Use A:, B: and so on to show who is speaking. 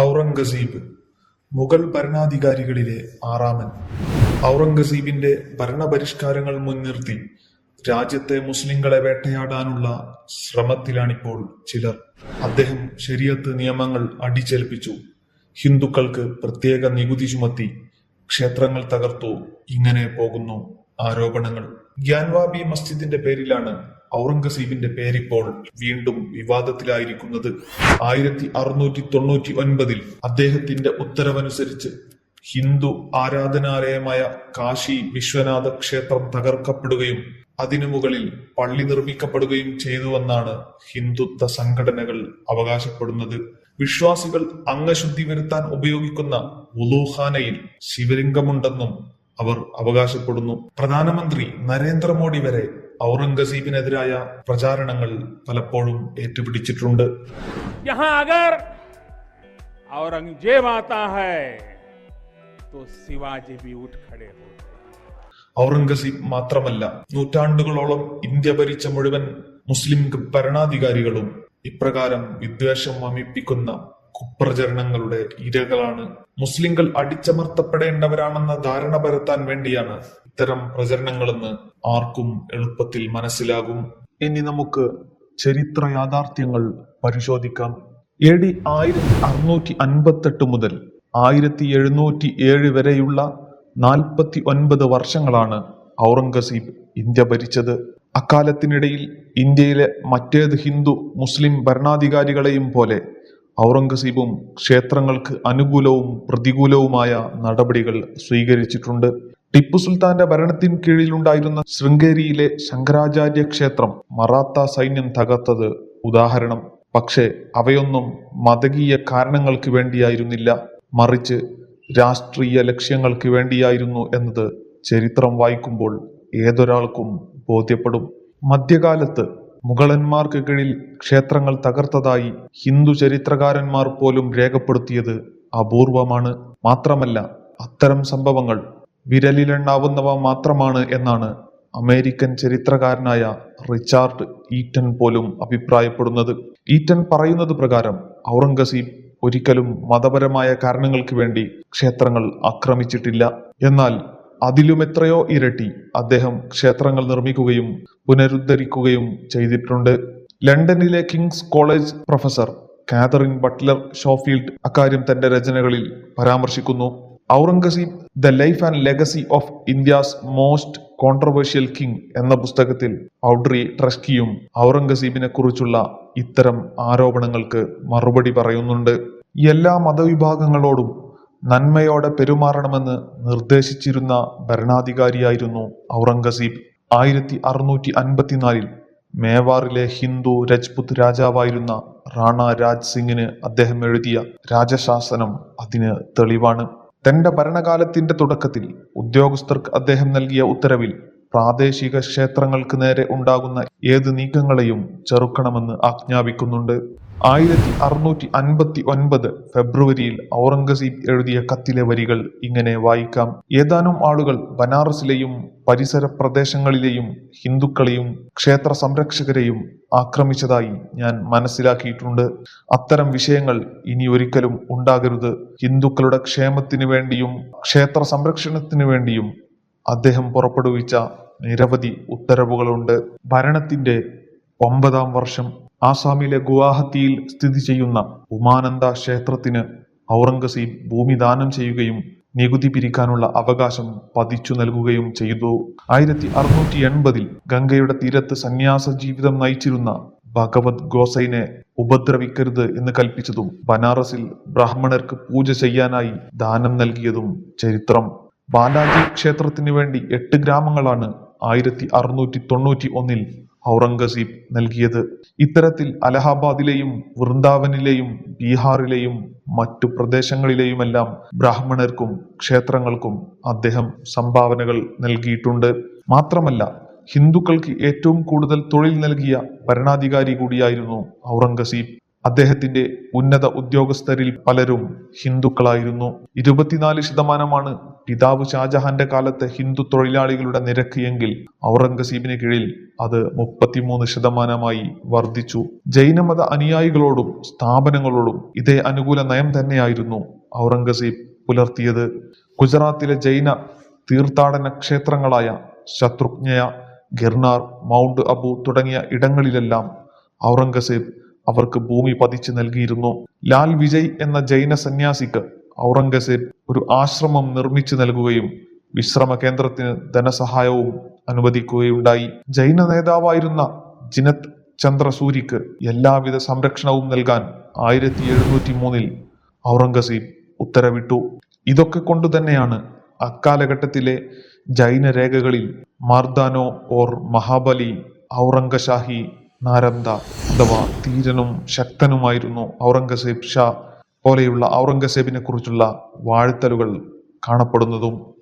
A: ഔറംഗസീബ് മുഗൾ ഭരണാധികാരികളിലെ ആറാമൻ. ഔറംഗസീബിന്റെ ഭരണപരിഷ്കാരങ്ങൾ മുൻനിർത്തി രാജ്യത്തെ മുസ്ലിങ്ങളെ വേട്ടയാടാനുള്ള ശ്രമത്തിലാണിപ്പോൾ ചിലർ. അദ്ദേഹം ശരിയത്ത് നിയമങ്ങൾ അടിച്ചേൽപ്പിച്ചു. ഹിന്ദുക്കൾക്ക് പ്രത്യേക നികുതി ചുമത്തി ക്ഷേത്രങ്ങൾ തകർത്തു. ഇങ്ങനെ പോകുന്നു ആരോപണങ്ങൾ. ഗ്യാൻവാബി മസ്ജിദിന്റെ പേരിലാണ് ഔറംഗസീബിന്റെ പേരിപ്പോൾ വീണ്ടും വിവാദത്തിലായിരിക്കുന്നത് ആയിരത്തി അറുന്നൂറ്റി തൊണ്ണൂറ്റി ഒൻപതിൽ അദ്ദേഹത്തിന്റെ ഉത്തരവനുസരിച്ച് ഹിന്ദു ആരാധനാലയമായ കാശി വിശ്വനാഥ ക്ഷേത്രം തകർക്കപ്പെടുകയും അതിനു മുകളിൽ പള്ളി നിർമ്മിക്കപ്പെടുകയും ചെയ്തുവെന്നാണ് ഹിന്ദുത്വ സംഘടനകൾ അവകാശപ്പെടുന്നത്. വിശ്വാസികൾ അംഗശുദ്ധി വരുത്താൻ ഉപയോഗിക്കുന്ന ഉലൂഖാനയിൽ ശിവലിംഗമുണ്ടെന്നും അവർ അവകാശപ്പെടുന്നു. പ്രധാനമന്ത്രി നരേന്ദ്രമോദി വരെ ഔറംഗസീബിനെതിരായ പ്രചാരണങ്ങൾ പലപ്പോഴും ഏറ്റുപിടിച്ചിട്ടുണ്ട്. ഔറംഗസീബ് മാത്രമല്ല നൂറ്റാണ്ടുകളോളം ഇന്ത്യ ഭരിച്ച മുഴുവൻ മുസ്ലിം ഭരണാധികാരികളും ഇപ്രകാരം വിദ്വേഷം വമിപ്പിക്കുന്ന കുപ്രചരണങ്ങളുടെ ഇരകളാണ്. മുസ്ലിങ്ങൾ അടിച്ചമർത്തപ്പെടേണ്ടവരാണെന്ന ധാരണ പരത്താൻ വേണ്ടിയാണ് ഇത്തരം പ്രചരണങ്ങളെന്ന് ആർക്കും എളുപ്പത്തിൽ മനസ്സിലാകും. ഇനി നമുക്ക് ചരിത്ര യാഥാർത്ഥ്യങ്ങൾ പരിശോധിക്കാം. എ ഡി ആയിരത്തി അറുന്നൂറ്റി അൻപത്തെട്ട് മുതൽ ആയിരത്തി എഴുന്നൂറ്റി ഏഴ് വരെയുള്ള നാൽപ്പത്തി ഒൻപത് വർഷങ്ങളാണ് ഔറംഗസീബ് ഇന്ത്യ ഭരിച്ചത്. അക്കാലത്തിനിടയിൽ ഇന്ത്യയിലെ മറ്റേത് ഹിന്ദു മുസ്ലിം ഭരണാധികാരികളെയും പോലെ ഔറംഗസീബും ക്ഷേത്രങ്ങൾക്ക് അനുകൂലവും പ്രതികൂലവുമായ നടപടികൾ സ്വീകരിച്ചിട്ടുണ്ട്. ടിപ്പു സുൽത്താന്റെ ഭരണത്തിന് കീഴിലുണ്ടായിരുന്ന ശൃംഗേരിയിലെ ശങ്കരാചാര്യ ക്ഷേത്രം മറാത്ത സൈന്യം തകർത്തത് ഉദാഹരണം. പക്ഷേ അവയൊന്നും മതകീയ കാരണങ്ങൾക്ക് വേണ്ടിയായിരുന്നില്ല. മറിച്ച് രാഷ്ട്രീയ ലക്ഷ്യങ്ങൾക്ക് വേണ്ടിയായിരുന്നു എന്നത് ചരിത്രം വായിക്കുമ്പോൾ ഏതൊരാൾക്കും ബോധ്യപ്പെടും. മധ്യകാലത്ത് മുഗളന്മാർക്ക് കീഴിൽ ക്ഷേത്രങ്ങൾ തകർത്തതായി ഹിന്ദു ചരിത്രകാരന്മാർ പോലും രേഖപ്പെടുത്തിയത് അപൂർവമാണ്. മാത്രമല്ല അത്തരം സംഭവങ്ങൾ വിരലിലെണ്ണാവുന്നവ മാത്രമാണ് എന്നാണ് അമേരിക്കൻ ചരിത്രകാരനായ റിച്ചാർഡ് ഈറ്റൻ പോലും അഭിപ്രായപ്പെടുന്നത്. ഈറ്റൻ പറയുന്നത് പ്രകാരം ഔറംഗസീബ് ഒരിക്കലും മതപരമായ കാരണങ്ങൾക്ക് വേണ്ടി ക്ഷേത്രങ്ങൾ ആക്രമിച്ചിട്ടില്ല. എന്നാൽ അതിലും എത്രയോ ഇരട്ടി അദ്ദേഹം ക്ഷേത്രങ്ങൾ നിർമ്മിക്കുകയും പുനരുദ്ധരിക്കുകയും ചെയ്തിട്ടുണ്ട്. ലണ്ടനിലെ King's College professor Catherine Butler Schofield അക്കാര്യം തന്റെ രചനകളിൽ പരാമർശിക്കുന്നു. Aurangzeb the life and legacy of India's most controversial king എന്ന പുസ്തകത്തിൽ ഔഡ്രി ട്രസ്കിയും ഔറംഗസീബിനെ കുറിച്ചുള്ള ഇത്തരം ആരോപണങ്ങൾക്ക് മറുപടി പറയുന്നുണ്ട്. എല്ലാ മതവിഭാഗങ്ങളോടും നന്മയോടെ പെരുമാറണമെന്ന് നിർദ്ദേശിച്ചിരുന്ന ഭരണാധികാരിയായിരുന്നു ഔറംഗസീബ്. ആയിരത്തി അറുന്നൂറ്റി അൻപത്തിനാലിൽ മേവാറിലെ ഹിന്ദു രജ്പുത് രാജാവായിരുന്ന റാണ രാജ് സിംഗിന് അദ്ദേഹം എഴുതിയ രാജശാസനം അതിന് തെളിവാണ്. തന്റെ ഭരണകാലത്തിന്റെ തുടക്കത്തിൽ ഉദ്യോഗസ്ഥർക്ക് അദ്ദേഹം നൽകിയ ഉത്തരവിൽ പ്രാദേശിക ക്ഷേത്രങ്ങൾക്ക് നേരെ ഉണ്ടാകുന്ന ഏത് നീക്കങ്ങളെയും ചെറുക്കണമെന്ന് ആജ്ഞാപിക്കുന്നുണ്ട്. ആയിരത്തി അറുന്നൂറ്റി അൻപത്തി ഒൻപത് ഫെബ്രുവരിയിൽ ഔറംഗസീബ് എഴുതിയ കത്തിലെ വരികൾ ഇങ്ങനെ വായിക്കാം. ഏതാനും ആളുകൾ ബനാറസിലെയും പരിസര പ്രദേശങ്ങളിലെയും ഹിന്ദുക്കളെയും ക്ഷേത്ര സംരക്ഷകരെയും ആക്രമിച്ചതായി ഞാൻ മനസ്സിലാക്കിയിട്ടുണ്ട്. അത്തരം വിഷയങ്ങൾ ഇനി ഒരിക്കലും ഉണ്ടാകരുത്. ഹിന്ദുക്കളുടെ ക്ഷേമത്തിനു വേണ്ടിയും ക്ഷേത്ര സംരക്ഷണത്തിനു വേണ്ടിയും അദ്ദേഹം പുറപ്പെടുവിച്ച നിരവധി ഉത്തരവുകളുണ്ട്. ഭരണത്തിന്റെ ഒമ്പതാം വർഷം ആസാമിലെ ഗുവാഹത്തിയിൽ സ്ഥിതി ചെയ്യുന്ന ഉമാനന്ദ ക്ഷേത്രത്തിന് ഔറംഗസീബ് ഭൂമിദാനം ചെയ്യുകയും നികുതി പിരിക്കാനുള്ള അവകാശം പതിച്ചു നൽകുകയും ചെയ്തു. ആയിരത്തി അറുന്നൂറ്റി എൺപതിൽ ഗംഗയുടെ തീരത്ത് സന്യാസ ജീവിതം നയിച്ചിരുന്ന ഭഗവത് ഗോസൈനെ ഉപദ്രവിക്കരുത് എന്ന് കൽപ്പിച്ചതും ബനാറസിൽ ബ്രാഹ്മണർക്ക് പൂജ ചെയ്യാനായി ദാനം നൽകിയതും ചരിത്രം. ബാലാജി ക്ഷേത്രത്തിന് വേണ്ടി എട്ട് ഗ്രാമങ്ങളാണ് ആയിരത്തി അറുന്നൂറ്റി തൊണ്ണൂറ്റി ഒന്നിൽ ഔറംഗസീബ് നൽകിയത്. ഇത്തരത്തിൽ അലഹാബാദിലെയും വൃന്ദാവനിലെയും ബീഹാറിലെയും മറ്റു പ്രദേശങ്ങളിലെയുമെല്ലാം ബ്രാഹ്മണർക്കും ക്ഷേത്രങ്ങൾക്കും അദ്ദേഹം സംഭാവനകൾ നൽകിയിട്ടുണ്ട്. മാത്രമല്ല ഹിന്ദുക്കൾക്ക് ഏറ്റവും കൂടുതൽ തൊഴിൽ നൽകിയ ഭരണാധികാരി കൂടിയായിരുന്നു ഔറംഗസീബ്. അദ്ദേഹത്തിന്റെ ഉന്നത ഉദ്യോഗസ്ഥരിൽ പലരും ഹിന്ദുക്കളായിരുന്നു. ഇരുപത്തിനാല് ശതമാനമാണ് പിതാവ് ഷാജഹാന്റെ കാലത്തെ ഹിന്ദു തൊഴിലാളികളുടെ നിരക്ക് എങ്കിൽ ഔറംഗസീബിന് കീഴിൽ അത് മുപ്പത്തിമൂന്ന് ശതമാനമായി വർദ്ധിച്ചു. ജൈനമത അനുയായികളോടും സ്ഥാപനങ്ങളോടും ഇതേ അനുകൂല നയം തന്നെയായിരുന്നു ഔറംഗസീബ് പുലർത്തിയത്. ഗുജറാത്തിലെ ജൈന തീർത്ഥാടന ക്ഷേത്രങ്ങളായ ശത്രുഘ്നയ ഗിർനാർ മൗണ്ട് അബു തുടങ്ങിയ ഇടങ്ങളിലെല്ലാം ഔറംഗസേബ് അവർക്ക് ഭൂമി പതിച്ചു നൽകിയിരുന്നു. ലാൽ വിജയ് എന്ന ജൈന സന്യാസിക്ക് ഔറംഗസേബ് ഒരു ആശ്രമം നിർമ്മിച്ചു നൽകുകയും വിശ്രമ കേന്ദ്രത്തിന് ധനസഹായവും അനുവദിക്കുകയുണ്ടായി. ജൈന നേതാവായിരുന്ന ജിനത് ചന്ദ്രസൂരിക്ക് എല്ലാവിധ സംരക്ഷണവും നൽകാൻ ആയിരത്തി എഴുന്നൂറ്റി മൂന്നിൽ ഔറംഗസീബ് ഉത്തരവിട്ടു. ഇതൊക്കെ കൊണ്ടുതന്നെയാണ് അക്കാലഘട്ടത്തിലെ ജൈന രേഖകളിൽ മാർദാനോ ഓർ മഹാബലി ഔറംഗഷാഹി നാരന്ദ അഥവാ ധീരനും ശക്തനുമായിരുന്നു ഔറംഗസേബ് ഷാ. പോലെയുള്ള ഔറംഗസേബിനെ കുറിച്ചുള്ള വാഴ്ത്തലുകൾ കാണപ്പെടുന്നതും